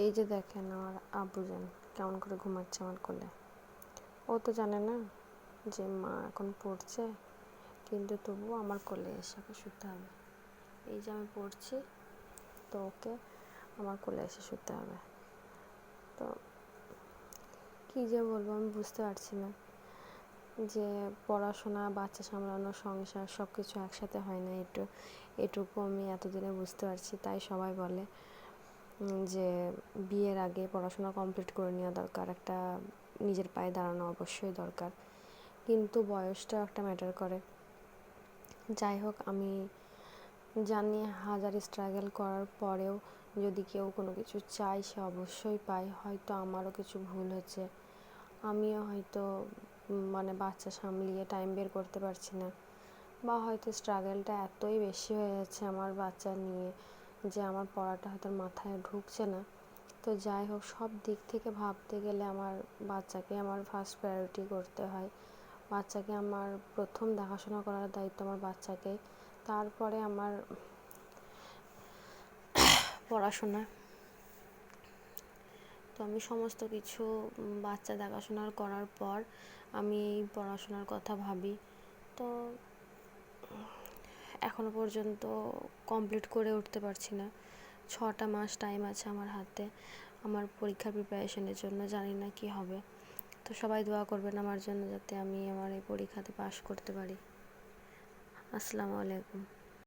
এই যে দেখেন আমার আব্বুজান কেমন করে ঘুমাচ্ছে আমার কোলে। ও তো জানে না যে মা এখন পড়ছে, কিন্তু তবুও আমার কোলে এসে ওকে শুতে হবে। এই যে আমি পড়ছি, তো ওকে আমার কোলে এসে শুতে হবে। তো কী যে বলব আমি বুঝতে পারছি না যে পড়াশোনা, বাচ্চা সামলানো, সংসার সব কিছু একসাথে হয় না, একটু, এটুকু আমি এতদিনে বুঝতে পারছি, তাই সবাই বলে। যে বিয়ের আগে পড়াশোনা কমপ্লিট করে নেওয়া দরকার, একটা নিজের পায়ে দাঁড়ানো অবশ্যই দরকার। কিন্তু বয়সটাও একটা ম্যাটার করে। যাই হোক, আমি জানি হাজার স্ট্রাগল করার পরেও যদি কেউ কোনো কিছু চায়, সে অবশ্যই পায়। হয়তো আমারও কিছু ভুল হচ্ছে। আমিও হয়তো মানে বাচ্চা সামলিয়ে টাইম বের করতে পারছি না। বা হয়তো স্ট্রাগলটা এতই বেশি হয়ে যাচ্ছে আমার বাচ্চা নিয়ে। যে আমার পড়াটা হয়তো মাথায় ঢুকছে না। তো যাই হোক, সব দিক থেকে ভাবতে গেলে আমার বাচ্চাকে আমার ফার্স্ট প্রায়োরিটি করতে হয়। বাচ্চাকে আমার প্রথম দেখাশোনা করার দায়িত্ব আমার বাচ্চাকে। তারপরে আমার পড়াশোনা। তো আমি সমস্ত কিছু বাচ্চা দেখাশোনার করার পর আমি এই পড়াশোনার কথা ভাবি। তো এখনও পর্যন্ত কমপ্লিট করে উঠতে পারছি না। ছটা মাস টাইম আছে আমার হাতে, আমার পরীক্ষার প্রিপারেশনের জন্য, জানি না কি হবে। তো সবাই দোয়া করবেন আমার জন্য যাতে আমি আমার এই পরীক্ষাতে পাশ করতে পারি। আসসালামু আলাইকুম।